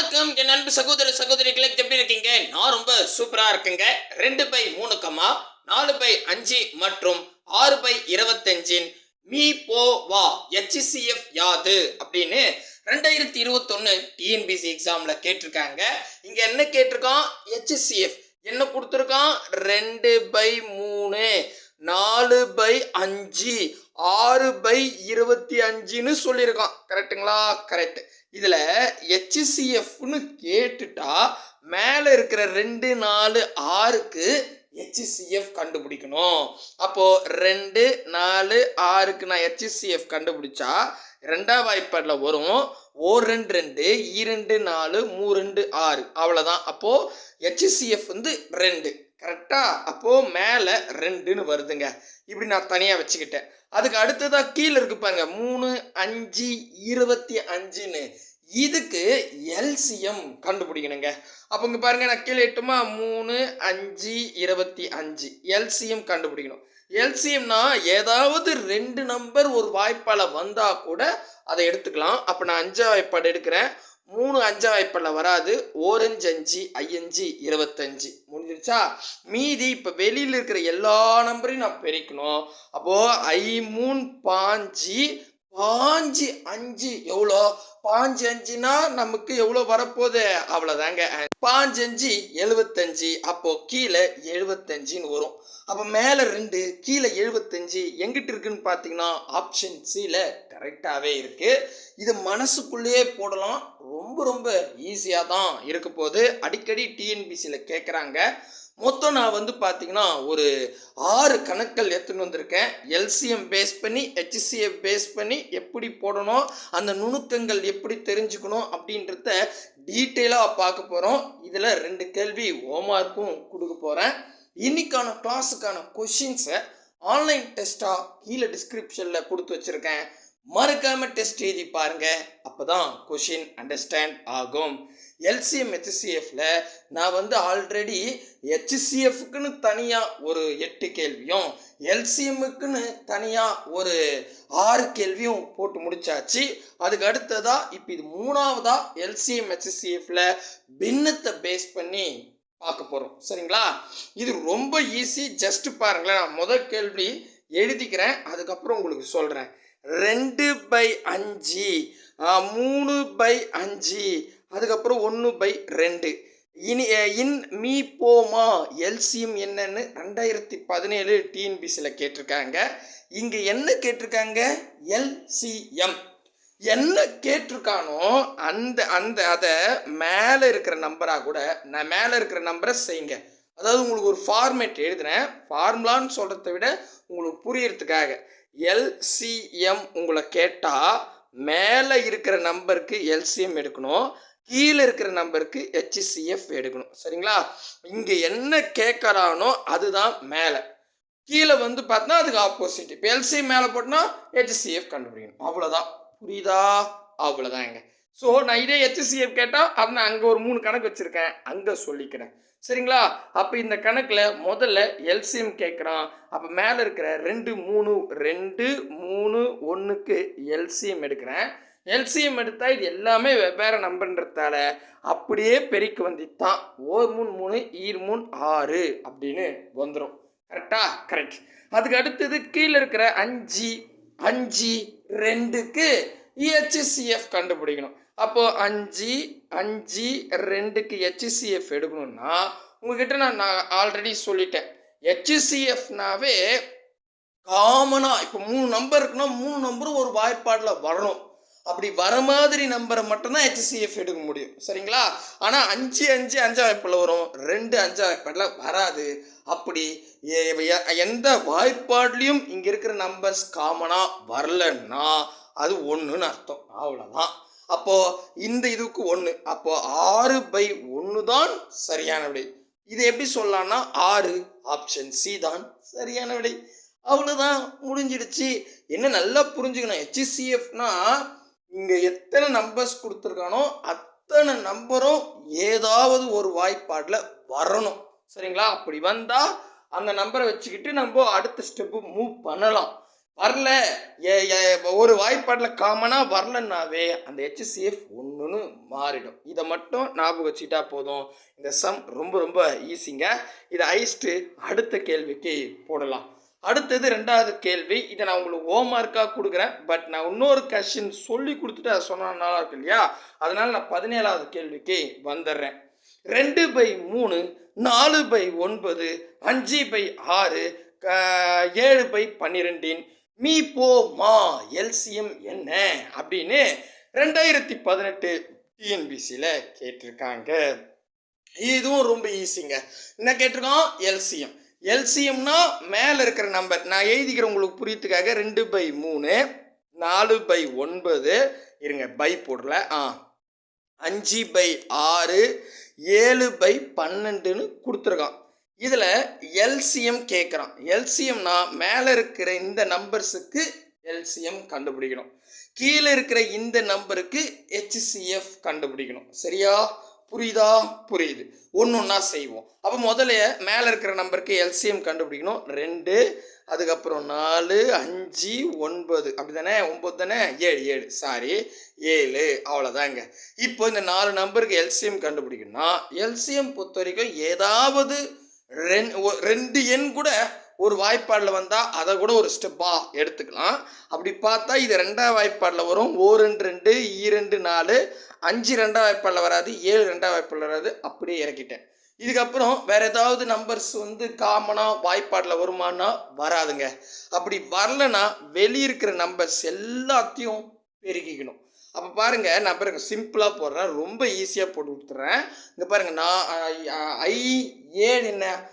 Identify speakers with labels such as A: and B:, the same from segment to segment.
A: வணக்கம். என் அன்பு சகோதர சகோதரிகளை எப்படி இருக்கீங்க? நான் ரொம்ப சூப்பரா இருக்கேங்க. ரெண்டு பை மூணு கமா நாலு பை அஞ்சு மற்றும் ஆறு பை இருபத்தஞ்சின் மீ போ வா ஹெச்சிசிஎஃப் யாது? அப்படின்னு ரெண்டாயிரத்தி இருபத்தொன்னு டிஎன்பிசி எக்ஸாம்ல கேட்டிருக்காங்க. இங்க என்ன கேட்டிருக்கான்? ஹெச்சிசிஎஃப் என்ன கொடுத்துருக்கான்? ரெண்டு பை மூணு. நாலு பை அஞ்சு ஆறு பை இருபத்தி அஞ்சுன்னு சொல்லியிருக்கான். கரெக்டுங்களா? கரெக்ட். இதில் ஹெச்சிசிஎஃப்னு கேட்டுட்டா மேலே இருக்கிற ரெண்டு நாலு ஆறுக்கு ஹெச்சிசிஎஃப் கண்டுபிடிக்கணும். அப்போ ரெண்டு நாலு ஆறுக்கு நான் ஹெச்சிசிஎஃப் கண்டுபிடிச்சா ரெண்டாம் வாய்ப்பாடில் வரும். ஓ ரெண்டு ரெண்டு இரண்டு நாலு மூ ரெண்டு ஆறு. அவ்வளோதான் அப்போது ஹெச்சிசிஎஃப் வந்து ரெண்டு. கரெக்டாக அப்போது மேலே ரெண்டுன்னு வருதுங்க. இப்படி நான் தனியாக வச்சுக்கிட்டேன். அதுக்கு அடுத்ததாக கீழே இருக்கு பாருங்க. மூணு அஞ்சு இருபத்தி அஞ்சுன்னு. இதுக்கு எல்சிஎம் கண்டுபிடிக்கணுங்க. அப்போ இங்கே பாருங்கள் நான் கீழே எட்டுமா? மூணு அஞ்சு இருபத்தி அஞ்சு. எல்சிஎம் கண்டுபிடிக்கணும். எல்சிஎம்னா ஏதாவது ரெண்டு நம்பர் ஒரு வாய்ப்பால் வந்தால் கூட அதை எடுத்துக்கலாம். அப்போ நான் அஞ்சாவது வாய்ப்பாடு எடுக்கிறேன். மூணு அஞ்சா வாய்ப்பில் வராது. ஓரஞ்சு அஞ்சு ஐயஞ்சு இருபத்தஞ்சு. முடிஞ்சிருச்சா? மீதி இப்போ வெளியில் இருக்கிற எல்லா நம்பரையும் நான் பெருக்கணும். அப்போது ஐ மூணு பாஞ்சு பாஞ்சு அஞ்சு எவ்வளோ? பாஞ்சு அஞ்சுனா நமக்கு எவ்வளோ வரப்போகுது? அவ்வளோதாங்க. பாஞ்சு அஞ்சு எழுபத்தஞ்சு அப்போ கீழே எழுபத்தஞ்சின்னு வரும். அப்போ மேலே ரெண்டு கீழே எழுபத்தஞ்சு எங்கிட்ட இருக்குன்னு பார்த்தீங்கன்னா ஆப்ஷன் சியில் கரெக்டாகவே இருக்குது இது மனசுக்குள்ளேயே போடலாம். ரொம்ப ரொம்ப ஈஸியாக தான் இருக்க போது அடிக்கடி டிஎன்பிசியில் கேட்குறாங்க மொத்தம் நான் வந்து பார்த்தீங்கன்னா ஒரு ஆறு கணக்கள் எடுத்துன்னு வந்திருக்கேன். எல்சிஎம் பேஸ் பண்ணி ஹெச்சிஎம் பேஸ் பண்ணி எப்படி போடணும் அந்த நுணுக்கங்கள் எப்படி தெரிஞ்சுக்கணும் அப்படின்றத டீட்டெயிலாக பார்க்க போகிறோம் இதில் ரெண்டு கேள்வி ஹோம்ஒர்க்கும் கொடுக்க போகிறேன் இன்னைக்கான கிளாஸுக்கான கொஷின்ஸை ஆன்லைன் டெஸ்ட்டாக கீழே டிஸ்கிரிப்ஷனில் கொடுத்து வச்சுருக்கேன். மறக்காம டெஸ்ட் எழுதி பாருங்க. அப்பதான் கொஷின் அண்டர்ஸ்டாண்ட் ஆகும். எல்சிஎம் ஹெச்சிசிஎஃப்ல நான் வந்து ஆல்ரெடி ஹெச்சிசிஎஃப்க்குன்னு தனியாக ஒரு எட்டு கேள்வியும் எல்சிஎம்முக்குன்னு தனியாக ஒரு ஆறு கேள்வியும் போட்டு முடிச்சாச்சு. அதுக்கு அடுத்ததா இப்போ இது மூணாவதா எல்சிஎம் ஹெச்சிசிஎஃப்ல பின்னத்தை பேஸ் பண்ணி பார்க்க போகிறோம் சரிங்களா? இது ரொம்ப ஈஸி ஜஸ்ட் பாருங்களேன். நான் முதல் கேள்வி எழுதிக்கிறேன் அதுக்கப்புறம் உங்களுக்கு சொல்கிறேன் ரெண்டு பை அஞ்சு. மூணு பை அஞ்சு. அதுக்கப்புறம் ஒன்று பை ரெண்டு. இனி இன் மீ போமா எல்சிஎம் என்னன்னு ரெண்டாயிரத்தி பதினேழு டிஎன்பிசியில் கேட்டிருக்காங்க. இங்கே என்ன கேட்டிருக்காங்க? எல்சிஎம் என்ன கேட்டிருக்கானோ அந்த அந்த அதை மேலே இருக்கிற நம்பராக கூட நான் மேலே இருக்கிற நம்பரை செய்யுங்க. அதாவது உங்களுக்கு ஒரு ஃபார்மேட் எழுதுனேன் ஃபார்முலான்னு சொல்கிறத விட உங்களுக்கு புரியறதுக்காக. எல்சிஎம் உங்களை கேட்டால் மேலே இருக்கிற நம்பருக்கு எல்சிஎம் எடுக்கணும். கீழே இருக்கிற நம்பருக்கு ஹெச்சிசிஎஃப் எடுக்கணும். சரிங்களா? இங்கே என்ன கேட்குறானோ அதுதான் மேலே. கீழே வந்து பார்த்தா அதுக்கு ஆப்போசிட் இப்போ எல்சிஎம் மேலே போட்டோன்னா ஹெச்சிசிஎஃப் கண்டுபிடிக்கணும். அவ்வளோதான் புரியுதா? அவ்வளோதாங்க ஸோ நான் இதே ஹெச்சிசிஎஃப் கேட்டால் அதை நான் அங்கே ஒரு மூணு கணக்கு வச்சுருக்கேன். அங்கே சொல்லிக்கிறேன். சரிங்களா? அப்போ இந்த கணக்கில் முதல்ல எல்சிஎம் கேட்குறான் அப்போ மேலே இருக்கிற ரெண்டு மூணு ரெண்டு மூணு ஒன்றுக்கு எல்சிஎம் எடுக்கிறேன். எல்சிஎம் எடுத்தால் இது எல்லாமே வெவ்வேறு நம்பர்ன்றதால அப்படியே பெருக்கி வந்துட்டான். ஓர் மூணு மூணு ஈர் மூணு ஆறு அப்படின்னு வந்துடும் கரெக்டா கரெக்ட் அதுக்கு அடுத்தது கீழே இருக்கிற அஞ்சு அஞ்சு ரெண்டுக்கு இஹெச்சிஎஃப் கண்டுபிடிக்கணும். அப்போது அஞ்சு அஞ்சு ரெண்டுக்கு ஹெச்சிசிஎஃப் எடுக்கணும்னா உங்ககிட்ட நான் நான் ஆல்ரெடி சொல்லிட்டேன். ஹெச்சிசிஎஃப்னாவே காமனாக இப்போ மூணு நம்பர் இருக்குன்னா மூணு நம்பரும் ஒரு வாய்ப்பாடில் வரணும். அப்படி வர மாதிரி நம்பரை மட்டும்தான் ஹெச்சிசிஎஃப் எடுக்க முடியும். சரிங்களா? ஆனால் அஞ்சு அஞ்சு அஞ்சா வாய்ப்பில் வரும். ரெண்டு அஞ்சா வாய்ப்பாடில் வராது. அப்படி எ- எந்த வாய்ப்பாட்லேயும் இங்கே இருக்கிற நம்பர்ஸ் காமனாக வரலன்னா அது ஒன்றுன்னு அர்த்தம். அவ்வளோதான் அப்போது இந்த இதுக்கு ஒன்று அப்போ ஆறு பை ஒன்று தான் சரியான விடை. இது எப்படி சொல்லலாம்னா ஆறு ஆப்ஷன் சி தான் சரியான விடை. அவ்வளோதான் முடிஞ்சிடுச்சு. என்ன நல்லா புரிஞ்சுக்கணும். ஹெச்சிசிஎஃப்னா இங்கே எத்தனை நம்பர்ஸ் கொடுத்துருக்கானோ அத்தனை நம்பரும் ஏதாவது ஒரு வாய்ப்பாடில் வரணும். சரிங்களா? அப்படி வந்தால் அந்த நம்பரை வச்சுக்கிட்டு நம்ம அடுத்த ஸ்டெப்பு மூவ் பண்ணலாம். வரல. ஒரு வாய்ப்பாட்டில் காமனாக வரலன்னாவே அந்த ஹெச்சிசிஎஃப் ஒன்றுன்னு மாறிடும். இதை மட்டும் ஞாபகம் வச்சுட்டா போதும். இந்த சம் ரொம்ப ரொம்ப ஈஸிங்க இதை ஐஸ்ட்டு அடுத்த கேள்விக்கு போடலாம். அடுத்தது ரெண்டாவது கேள்வி. இதை நான் உங்களுக்கு ஹோம் ஒர்க்காக கொடுக்குறேன். பட் நான் இன்னொரு கொஷின் சொல்லி கொடுத்துட்டு அதை சொன்ன நல்லா இருக்கு இல்லையா? அதனால நான் பதினேழாவது கேள்விக்கு வந்துடுறேன். ரெண்டு பை மூணு நாலு பை ஒன்பது அஞ்சு பை ஆறு ஏழு பை பன்னிரெண்டின் மீ போ மா எல்சிஎம் என்ன அப்படின்னு ரெண்டாயிரத்தி பதினெட்டு டிஎன்பிசியில் கேட்டிருக்காங்க. இதுவும் ரொம்ப ஈஸிங்க. என்ன கேட்டிருக்கோம்? எல்சிஎம் எல்சிஎம்னா மேலே இருக்கிற நம்பர். நான் எழுதிக்கிறேன் உங்களுக்கு புரியத்துக்காக ரெண்டு பை மூணு நாலு பை ஒன்பது. இருங்க பை போடல. ஆ. அஞ்சு பை ஆறு ஏழு பை பன்னெண்டுன்னு கொடுத்துருக்கான் இதில் எல்சிஎம் கேட்குறான் எல்சிஎம்னா மேலே இருக்கிற இந்த நம்பர்ஸுக்கு எல்சிஎம் கண்டுபிடிக்கணும். கீழே இருக்கிற இந்த நம்பருக்கு ஹெச்சிசிஎஃப் கண்டுபிடிக்கணும். சரியா? புரியுதா? புரியுது. ஒன்று ஒன்றா செய்வோம். அப்போ முதல்ல மேலே இருக்கிற நம்பருக்கு எல்சிஎம் கண்டுபிடிக்கணும். ரெண்டு அதுக்கப்புறம் நாலு அஞ்சு ஒன்பது. அப்படி தானே ஒம்பது தானே? ஏழு ஏழு. சாரி ஏழு. அவ்வளோதாங்க இப்போ இந்த நாலு நம்பருக்கு எல்சிஎம் கண்டுபிடிக்கணும்னா எல்சிஎம் பொறுத்த வரைக்கும் ஏதாவது ரெண்டு எண் கூட ஒரு வாய்ப்பாடில் வந்தால் அதை கூட ஒரு ஸ்டெப்பாக எடுத்துக்கலாம். அப்படி பார்த்தா இது ரெண்டாவது வாய்ப்பாடில் வரும். ஓ ரெண்டு ரெண்டு ஈ ரெண்டு நாலு அஞ்சு ரெண்டாவது வாய்ப்பாடில் வராது. ஏழு ரெண்டாவது வாய்ப்பாடில் வராது. அப்படியே இறக்கிட்டேன். இதுக்கப்புறம் வேறு ஏதாவது நம்பர்ஸ் வந்து காமனாக வாய்ப்பாடில் வருமானா வராதுங்க. அப்படி வரலன்னா வெளியே இருக்கிற நம்பர்ஸ் எல்லாத்தையும் பெருக்கிக்கணும். அப்போ பாருங்க நான் பாருங்கள் சிம்பிளாக போடுறேன். ரொம்ப ஈஸியாக போட்டு கொடுத்துட்றேன். இங்கே பாருங்கள் நான் ஐ- ஏழு என்ன?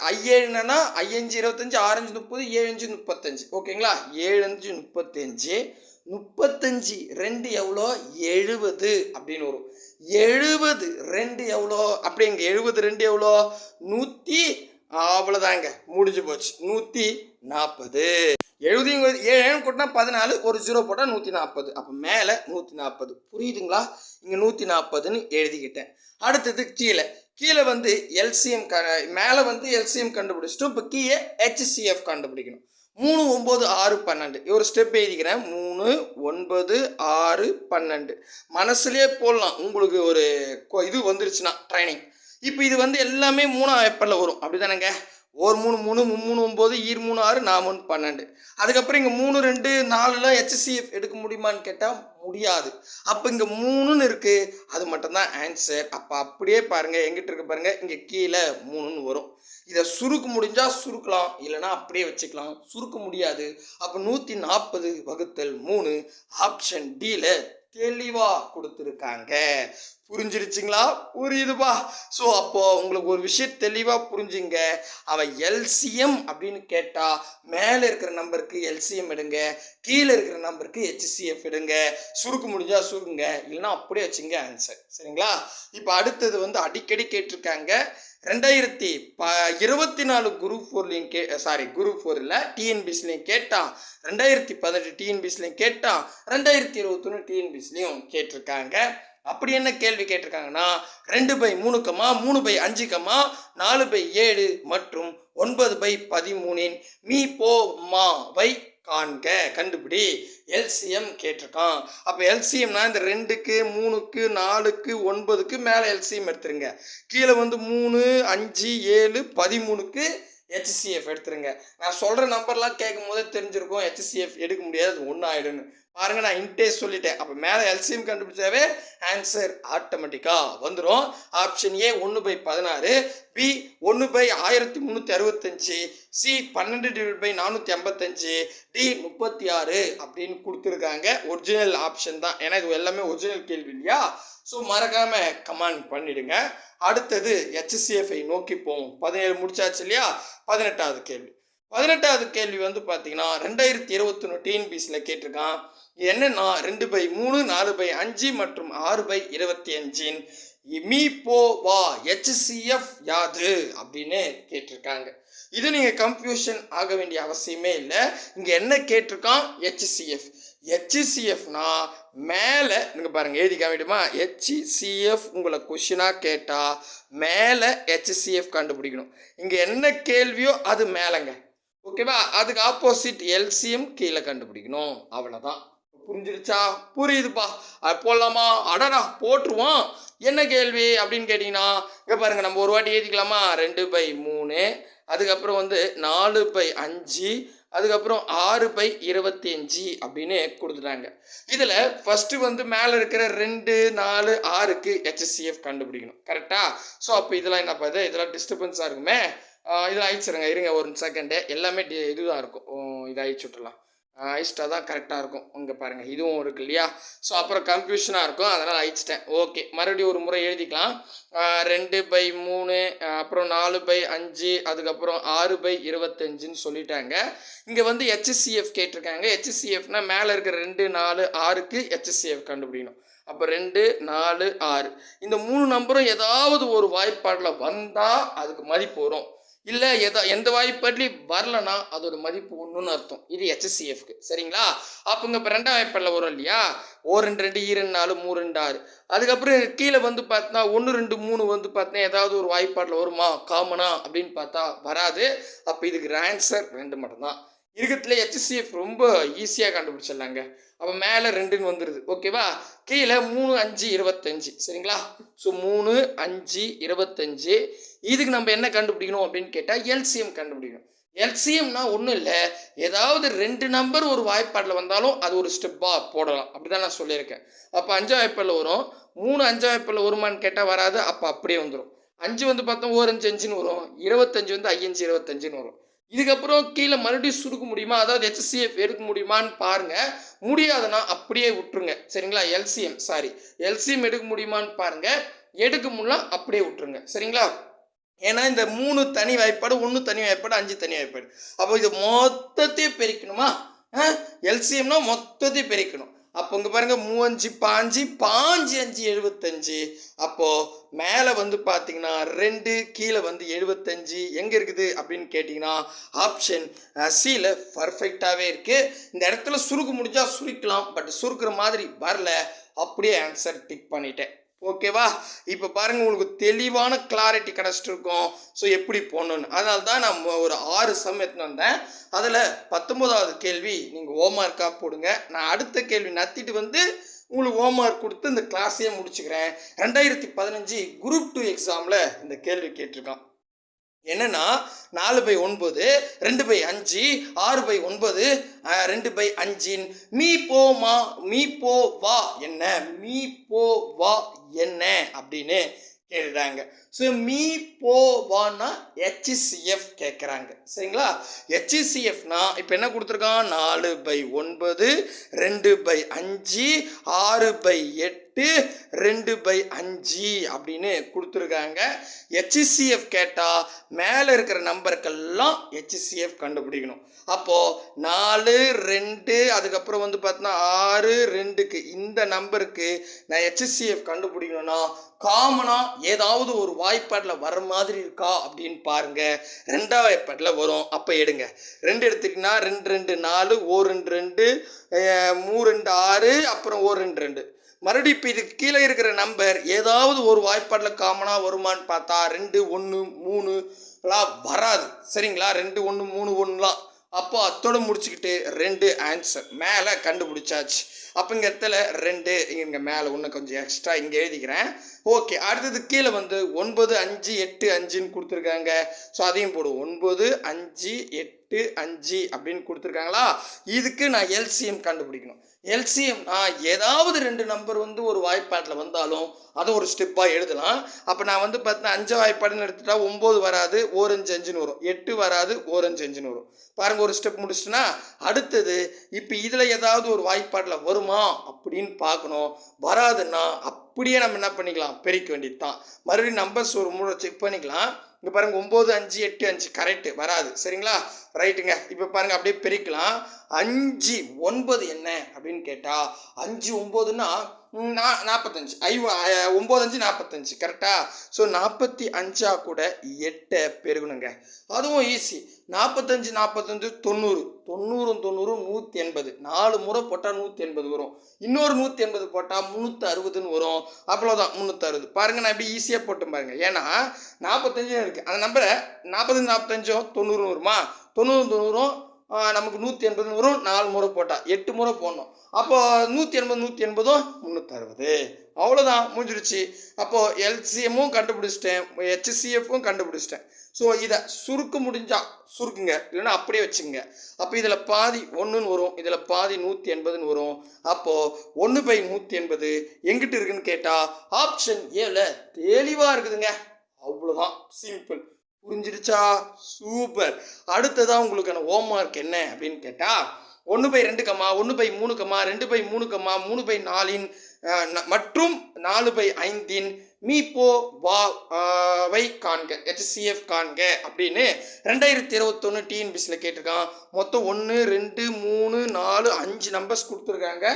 A: ஐ ஏழு என்னன்னா ஐயஞ்சு இருபத்தஞ்சி ஆறஞ்சு முப்பது ஏழஞ்சு முப்பத்தஞ்சு. ஓகேங்களா? ஏழஞ்சு முப்பத்தஞ்சு. முப்பத்தஞ்சு ரெண்டு எவ்வளோ? எழுபது அப்படின்னு வரும். எழுபது ரெண்டு எவ்வளோ? அப்படிங்க எழுபது ரெண்டு எவ்வளோ? நூற்றி அவ்வளோதாங்க. முடிஞ்சு போச்சு. நூற்றி நாற்பது எழுபது ஏழு கூட்டினா பதினாலு ஒரு ஜீரோ போட்டால் நூற்றி நாற்பது அப்போ மேலே நூற்றி நாற்பது புரியுதுங்களா? இங்கே நூற்றி நாற்பதுன்னு எழுதிக்கிட்டேன். அடுத்தது கீழே. கீழே வந்து எல்சிஎம் க மேலே வந்து எல்சிஎம் கண்டுபிடிச்சிட்டோம். இப்போ கீழே ஹெச்சிஎஃப் கண்டுபிடிக்கணும். மூணு ஒம்பது ஆறு பன்னெண்டு. ஒரு ஸ்டெப் எழுதிக்கிறேன். மூணு ஒன்பது ஆறு பன்னெண்டு. மனசுலேயே போடலாம். உங்களுக்கு ஒரு கொ- இது வந்துருச்சுன்னா ட்ரைனிங் இப்போ இது வந்து எல்லாமே மூணாம் ஏப்ரலில் வரும். அப்படி தானேங்க ஒரு மூணு மூணு மூணு ஒம்பது ஈர் மூணு ஆறு நான் ஒன்று பன்னெண்டு. அதுக்கப்புறம் இங்கே மூணு ரெண்டு நாலுலாம் ஹெச்சிஎஃப் எடுக்க முடியுமான்னு கேட்டால் முடியாது. அப்போ இங்கே மூணுன்னு இருக்குது அது மட்டும்தான் ஆன்சர் அப்போ அப்படியே பாருங்கள் எங்கிட்ட இருக்க பாருங்கள் இங்கே கீழே மூணுன்னு வரும். இதை சுருக்க முடிஞ்சால் சுருக்கலாம். இல்லைன்னா அப்படியே வச்சுக்கலாம். சுருக்க முடியாது. அப்போ நூற்றி நாற்பது வகுத்தல் மூணு. ஆப்ஷன் டியில் தெளிவாக கொடுத்துருக்காங்க. புரிஞ்சிருச்சுங்களா? புரியுதுப்பா. ஸோ அப்போ உங்களுக்கு ஒரு விஷயம் தெளிவாக புரிஞ்சுங்க. அவன் எல்சிஎம் அப்படின்னு கேட்டால் மேலே இருக்கிற நம்பருக்கு எல்சிஎம் எடுங்க. கீழே இருக்கிற நம்பருக்கு ஹெச்சிசிஎஃப் எடுங்க. சுருக்க முடிஞ்சால் சுருங்க. இல்லைன்னா அப்படியே வச்சுங்க ஆன்சர் சரிங்களா? இப்போ அடுத்தது வந்து அடிக்கடி கேட்டிருக்காங்க. ரெண்டாயிரத்தி ப இருபத்தி நாலு குரூப் ஃபோர்லையும் கே சாரி குரூப் ஃபோரில் டிஎன்பிசிலையும் கேட்டான் ரெண்டாயிரத்தி பதினெட்டு டிஎன்பிசிலையும் கேட்டான் ரெண்டாயிரத்தி இருபத்தொன்று டிஎன்பிசிலையும் கேட்டிருக்காங்க. அப்படி என்ன கேள்வி கேட்டிருக்காங்கன்னா ரெண்டு பை மூணு கமா மூணு பை அஞ்சு கமா நாலு பை ஏழு மற்றும் ஒன்பது பை பதிமூணின் மீ போ மா வை காண்க கண்டுபிடி. எல்சிஎம் கேட்டிருக்கான். அப்போ எல்சிஎம்னா இந்த ரெண்டுக்கு மூணுக்கு நாலுக்கு ஒன்பதுக்கு மேலே எல்சிஎம் எடுத்துருங்க. கீழே வந்து மூணு அஞ்சு ஏழு பதிமூணுக்கு ஹெச்சிசிஎஃப் எடுத்துருங்க. நான் சொல்கிற நம்பர்லாம் கேட்கும் போதே தெரிஞ்சிருக்கும். ஹெச்சிசிஎஃப் எடுக்க முடியாது அது ஒன்று பாருங்க நான் இன்டேஸ் சொல்லிட்டேன். அப்போ மேலே எல்சிஎம் கண்டுபிடிச்சாவே ஆன்சர் ஆட்டோமேட்டிக்காக வந்துடும் ஆப்ஷன் ஏ ஒன்று பை பதினாறு பி ஒன்று பை ஆயிரத்தி முந்நூற்றி அறுபத்தஞ்சு சி பன்னெண்டு டிவைட் பை நானூற்றி ஐம்பத்தஞ்சு டி முப்பத்தி ஆறு அப்படின்னு கொடுத்துருக்காங்க. ஒரிஜினல் ஆப்ஷன் தான். ஏன்னா இது எல்லாமே ஒரிஜினல் கேள்வி இல்லையா? ஸோ மறக்காமல் கமெண்ட் பண்ணிடுங்க. அடுத்தது ஹெச்சிசிஎஃப்ஐ நோக்கி போவோம். பதினேழு முடிச்சாச்சு இல்லையா? பதினெட்டாவது கேள்வி. பதினெட்டாவது கேள்வி வந்து பார்த்தீங்கன்னா ரெண்டாயிரத்தி இருபத்தொன்று டிஎன்பிசியில் கேட்டிருக்கான். என்னன்னா ரெண்டு பை மூணு நாலு பை அஞ்சு மற்றும் ஆறு பை இருபத்தி அஞ்சின் மீ போ வா யாது அப்படின்னு கேட்டிருக்காங்க. இது நீங்கள் கன்ஃபியூஷன் ஆக வேண்டிய அவசியமே இல்லை. இங்கே என்ன கேட்டிருக்கான்? ஹெச்சிசிஎஃப் ஹெச்சிசிஎஃப்னா மேலே நீங்கள் பாருங்கள் எழுதிக்க வேண்டுமா ஹெச்சிசிஎஃப் உங்களை கொஷினாக கேட்டால் மேலே ஹெச்சிசிஎஃப் கண்டுபிடிக்கணும். இங்கே என்ன கேள்வியோ அது மேலேங்க. ஓகேவா அதுக்கு ஆப்போசிட் எல்சிஎம் கீழே கண்டுபிடிக்கணும். அவ்வளோதான் புரிஞ்சிருச்சா புரியுதுப்பா. அது போடலாமா? அடடா போட்டுருவோம். என்ன கேள்வி அப்படின்னு கேட்டிங்கன்னா இங்கே பாருங்கள் நம்ம ஒரு வாட்டி எழுதிக்கலாமா? ரெண்டு பை மூணு அதுக்கப்புறம் வந்து நாலு பை அஞ்சு அதுக்கப்புறம் ஆறு பை இருபத்தி அஞ்சு அப்படின்னு கொடுத்துட்டாங்க. இதில் ஃபஸ்ட்டு வந்து மேலே இருக்கிற ரெண்டு நாலு ஆறுக்கு ஹெச்எஸ்சிஎஃப் கண்டுபிடிக்கணும். கரெக்டாக ஸோ அப்போ இதெல்லாம் என்ன பார்த்து இதெல்லாம் டிஸ்டர்பன்ஸாக இருக்குமே? இதெல்லாம் அழிச்சிடுங்க அழிச்சிருங்க. இருங்க ஒரு செகண்டு எல்லாமே டி இதுதான் இருக்கும். இதை அழிச்சு விட்டுலாம் அழிச்சிட்டா தான் கரெக்டாக இருக்கும். இங்கே பாருங்கள் இதுவும் இருக்கு இல்லையா? ஸோ அப்புறம் கன்ஃபியூஷனாக இருக்கும். அதனால் அழிச்சிட்டேன். ஓகே மறுபடியும் ஒரு முறை எழுதிக்கலாம். ரெண்டு பை மூணு அப்புறம் நாலு பை அஞ்சு அதுக்கப்புறம் ஆறு பை இருபத்தஞ்சுன்னு சொல்லிட்டாங்க. இங்கே வந்து ஹெச்சிஎஃப் கேட்டிருக்காங்க. ஹெச்சிசிஎஃப்னா மேலே இருக்கிற ரெண்டு நாலு ஆறுக்கு ஹெச்சிஎஃப் கண்டுபிடிக்கணும். அப்போ ரெண்டு நாலு ஆறு. இந்த மூணு நம்பரும் ஏதாவது ஒரு வாய்ப்பாடில் வந்தால் அதுக்கு மதிப்பு வரும். இல்லை எதா எந்த வாய்ப்பாட்லையும் வரலனா அதோட மதிப்பு ஒன்றுன்னு அர்த்தம். இது ஹெச்சிஎஃப்க்கு சரிங்களா? அப்போங்க இப்போ ரெண்டாம் வாய்ப்பாடில் வரும் இல்லையா? ஓ ரெண்டு ரெண்டு ஈ ரெண்டு நாலு மூணு ரெண்டு ஆறு. அதுக்கப்புறம் கீழே வந்து பார்த்தா ஒன்று ரெண்டு மூணு வந்து பார்த்தா ஏதாவது ஒரு வாய்ப்பாடில் வருமா? காமனா அப்படின்னு பார்த்தா வராது. அப்போ இதுக்கு ஆன்சர் ரெண்டு மட்டும்தான் இருக்கிறதுல ஹெச்சிஎஃப் ரொம்ப ஈஸியாக கண்டுபிடிச்சிடலாங்க. அப்போ மேலே ரெண்டுன்னு வந்துடுது ஓகேவா கீழே மூணு அஞ்சு இருபத்தஞ்சு. சரிங்களா? ஸோ மூணு அஞ்சு இருபத்தஞ்சு. இதுக்கு நம்ம என்ன கண்டுபிடிக்கணும் அப்படின்னு கேட்டால் எல்சிஎம் கண்டுபிடிக்கணும். எல்சிஎம்னா ஒன்றும் இல்லை. ஏதாவது ரெண்டு நம்பர் ஒரு வாய்ப்பாடில் வந்தாலும் அது ஒரு ஸ்டெப்பாக போடலாம். அப்படி தான் நான் சொல்லியிருக்கேன். அப்போ அஞ்சு வாய்ப்பாடில் வரும். மூணு அஞ்சு வாய்ப்பாடில் வருமான்னு கேட்டால் வராது. அப்போ அப்படியே வந்துடும் அஞ்சு வந்து பார்த்தோம் ஓரஞ்சு அஞ்சு அஞ்சுன்னு வரும். இருபத்தஞ்சு வந்து ஐயஞ்சு இருபத்தஞ்சுன்னு வரும். இதுக்கப்புறம் கீழே மறுபடியும் சுருக்க முடியுமா? அதாவது ஹெச்சிஎஃப் எடுக்க முடியுமான்னு பாருங்கள் முடியாதுன்னா அப்படியே விட்டுருங்க. சரிங்களா? எல்சிஎம் சாரி எல்சிஎம் எடுக்க முடியுமான்னு பாருங்கள் எடுக்க முடியல அப்படியே விட்டுருங்க. சரிங்களா? ஏன்னா இந்த மூணு தனி வாய்ப்பாடு ஒன்று தனி வாய்ப்பாடு அஞ்சு தனி வாய்ப்பாடு. அப்போ இது மொத்தத்தையும் பெருக்கணுமா? எல்சிஎம்னா மொத்தத்தையும் பெருக்கணும். அப்போ இங்கே பாருங்கள் மூவஞ்சு பாஞ்சு பாஞ்சு அஞ்சு எழுபத்தஞ்சு அப்போது மேலே வந்து பார்த்தீங்கன்னா ரெண்டு கீழே வந்து எழுபத்தஞ்சு எங்கே இருக்குது அப்படின்னு கேட்டிங்கன்னா ஆப்ஷன் சியில் பர்ஃபெக்டாகவே இருக்குது இந்த இடத்துல சுருக்க முடிஞ்சால் சுருக்கலாம் பட் சுருக்கிற மாதிரி வரல. அப்படியே ஆன்சர் டிக் பண்ணிட்டேன். ஓகேவா? இப்போ பாருங்கள் உங்களுக்கு தெளிவான கிளாரிட்டி கிடச்சிட்டு ஸோ எப்படி போடணுன்னு அதனால தான் நான் ஒரு ஆறு சம் எடுத்துன்னு வந்தேன். அதில் பத்தொம்போதாவது கேள்வி நீங்கள் ஹோம்ஒர்க்காக போடுங்க. நான் அடுத்த கேள்வி நத்திட்டு வந்து உங்களுக்கு ஹோம்ஒர்க் கொடுத்து இந்த கிளாஸையே முடிச்சுக்கிறேன். ரெண்டாயிரத்தி பதினஞ்சு குரூப் டூ எக்ஸாமில் இந்த கேள்வி கேட்டிருக்கான். என்னன்னா நாலு பை ஒன்பது ரெண்டு பை அஞ்சு ஆறு பை ஒன்பது ரெண்டு பை அஞ்சின் மீ போ மா மீ போ வா என்ன? மீ போ வா என்ன? அப்படின்னு கேட்டுட்டாங்க. ஸோ மீ போ வானா ஹெச்சிசிஎஃப் கேட்குறாங்க சரிங்களா? ஹெச்சிசிஎஃப்னா இப்போ என்ன கொடுத்துருக்கான்? நாலு பை ஒன்பது ரெண்டு பை அஞ்சு ஆறு பை எட்டு ரெண்டு பை அஞ்சு அப்படின்னு கொடுத்துருக்காங்க. ஹெச்சிசிஎஃப் கேட்டால் மேலே இருக்கிற நம்பருக்கெல்லாம் ஹெச்சிசிஎஃப் கண்டுபிடிக்கணும். அப்போது நாலு ரெண்டு அதுக்கப்புறம் வந்து பார்த்தீங்கன்னா ஆறு ரெண்டுக்கு இந்த நம்பருக்கு நான் ஹெச்சிசிஎஃப் கண்டுபிடிக்கணும்னா காமனாக ஏதாவது ஒரு வாய்ப்பாட்டில் வர மாதிரி இருக்கா அப்படின்னு பாருங்க. ரெண்டாவது வாய்ப்பாட்டில் வரும். அப்போ எடுங்க. ரெண்டு எடுத்துக்கிட்டிங்கன்னா ரெண்டு ரெண்டு நாலு ஓ ரெண்டு ரெண்டு மூ ரெண்டு ஆறு அப்புறம் ஓ ரெண்டு ரெண்டு. மறுபடியும் இப்போ இதுக்கு கீழே இருக்கிற நம்பர் ஏதாவது ஒரு வாய்ப்பாட்டில் காமனாக வருமான்னு பார்த்தா ரெண்டு ஒன்று மூணுலாம் வராது. சரிங்களா? ரெண்டு ஒன்று மூணு ஒன்றுலாம் அப்போ அத்தோட முடிச்சுக்கிட்டு ரெண்டு ஆன்சர் மேலே கண்டுபிடிச்சாச்சு. அப்போ இங்கே இடத்துல ரெண்டு இங்கே மேலே ஒன்று கொஞ்சம் எக்ஸ்ட்ரா இங்கே எழுதிக்கிறேன். ஓகே அடுத்தது கீழே வந்து ஒன்பது அஞ்சு எட்டு அஞ்சுன்னு கொடுத்துருக்காங்க. ஸோ அதையும் போடுவோம் ஒன்பது அஞ்சு எட்டு எட்டு அஞ்சு அப்படின்னு கொடுத்துருக்காங்களா? இதுக்கு நான் எல்சிஎம் கண்டுபிடிக்கணும். எல்சிஎம்னா ஏதாவது ரெண்டு நம்பர் வந்து ஒரு வாய்ப்பாட்டில் வந்தாலும் அதை ஒரு ஸ்டெப்பாக எழுதலாம். அப்போ நான் வந்து பார்த்தீங்கன்னா அஞ்சு வாய்ப்பாடுன்னு எடுத்துட்டா ஒம்பது வராது ஓரஞ்சு அஞ்சுன்னு வரும். எட்டு வராது ஓரஞ்சு அஞ்சுன்னு வரும். பாருங்கள் ஒரு ஸ்டெப் முடிச்சுட்டுனா அடுத்தது இப்போ இதில் ஏதாவது ஒரு வாய்ப்பாட்டில் வருமா அப்படின்னு பார்க்கணும். வராதுன்னா அப்படியே நம்ம என்ன பண்ணிக்கலாம்? பெருக்க வேண்டியது தான் மறுபடியும் நம்பர்ஸ் ஒரு மூட செக் பண்ணிக்கலாம். இங்கே பாருங்க ஒம்பது அஞ்சு எட்டு அஞ்சு. கரெக்டு வராது. சரிங்களா? ரைட்டுங்க இப்போ பாருங்க அப்படியே பிரிக்கலாம். அஞ்சு ஒன்பது என்ன அப்படின்னு கேட்டால் அஞ்சு ஒம்போதுன்னா நா- நாற்பத்தஞ்சு ஐ அஹ், ஒம்பது அஞ்சு நாற்பத்தஞ்சு கரெக்டாக ஸோ நாற்பத்தி அஞ்சா கூட எட்டை பெருகணுங்க. அதுவும் ஈஸி நாற்பத்தஞ்சு நாற்பத்தஞ்சு தொண்ணூறு. தொண்ணூறும் தொண்ணூறும் நூற்றி எண்பது. நாலு முறை போட்டால் நூற்றி எண்பது வரும். இன்னொரு நூற்றி எண்பது போட்டால் முந்நூற்றி அறுபதுன்னு வரும். அவ்வளோதான் முந்நூற்றி அறுபது பாருங்கள் நான் இப்படி ஈஸியாக போட்டு பாருங்க. ஏன்னா நாற்பத்தஞ்சு இருக்குது அந்த நம்பரை நாற்பத்தஞ்சு நாற்பத்தஞ்சும் தொண்ணூறு வருமா?
B: தொண்ணூறு தொண்ணூறும் நமக்கு நூற்றி எண்பது வரும். நாலு முறை போட்டால் எட்டு முறை போடணும். அப்போ நூற்றி எண்பது நூற்றி எண்பதும் முந்நூற்றறுபது அவ்வளோதான் முடிஞ்சிருச்சு. அப்போது எல்சிஎம்மும் கண்டுபிடிச்சிட்டேன். ஹெச்சிஎஃப்பும் கண்டுபிடிச்சிட்டேன். ஸோ இதை சுருக்க முடிஞ்சால் சுருக்குங்க. இல்லைன்னா அப்படியே வச்சுங்க அப்போ இதில் பாதி ஒன்றுன்னு வரும். இதில் பாதி நூற்றி எண்பதுன்னு வரும். அப்போது ஒன்று பை நூற்றி எண்பது எங்கிட்டு இருக்குன்னு கேட்டால் ஆப்ஷன் ஏல தெளிவாக இருக்குதுங்க. அவ்வளோதான் சிம்பிள் புரிஞ்சிடுச்சா சூப்பர். அடுத்ததான் உங்களுக்கான ஹோம்ஒர்க் என்ன அப்படின்னு கேட்டால் ஒன்று பை ரெண்டு கம்மா ஒன்று பை மூணு கம்மா ரெண்டு பை மூணு கம்மா மூணு பை நாலின் மற்றும் நாலு பை ஐந்தின் மீபோ வா வை காண்க ஹெச்சிஎஃப் காண்க அப்படின்னு ரெண்டாயிரத்தி இருபத்தொன்று டிஎன்பிசியில் கேட்டிருக்கான். மொத்தம் ஒன்று ரெண்டு மூணு நாலு அஞ்சு நம்பர்ஸ் கொடுத்துருக்காங்க.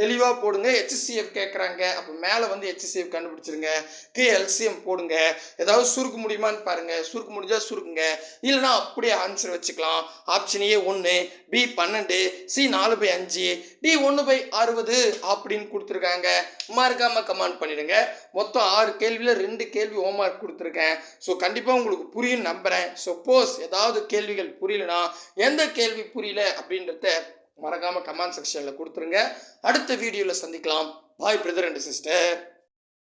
B: தெளிவாக போடுங்க. ஹெச்சிஎஃப் கேட்குறாங்க அப்போ மேலே வந்து ஹெச்சிஎஃப் கண்டுபிடிச்சிருங்க. கீழே எல்சிஎம் போடுங்க. ஏதாவது சுருக்க முடியுமான்னு பாருங்கள் சுருக்க முடிஞ்சால் சுருக்குங்க. இல்லைனா அப்படியே ஆன்சர் வச்சுக்கலாம். ஆப்ஷன் ஏ ஒன்று பி பன்னெண்டு சி நாலு பை அஞ்சு டி ஒன்று பை அறுபது அப்படின்னு கொடுத்துருக்காங்க. மறக்காம கமெண்ட் பண்ணிடுங்க. மொத்தம் ஆறு கேள்வியில் ரெண்டு கேள்வி ஹோம்ஒர்க் கொடுத்துருக்கேன். ஸோ கண்டிப்பாக உங்களுக்கு புரியும் நம்புகிறேன் சப்போஸ் ஏதாவது கேள்விகள் புரியலனா எந்த கேள்வி புரியல அப்படின்றத மறக்காமல் கமெண்ட் செக்ஷனில் கொடுத்துருங்க. அடுத்த வீடியோவில் சந்திக்கலாம். பாய் பிரதர் அண்ட் சிஸ்டர்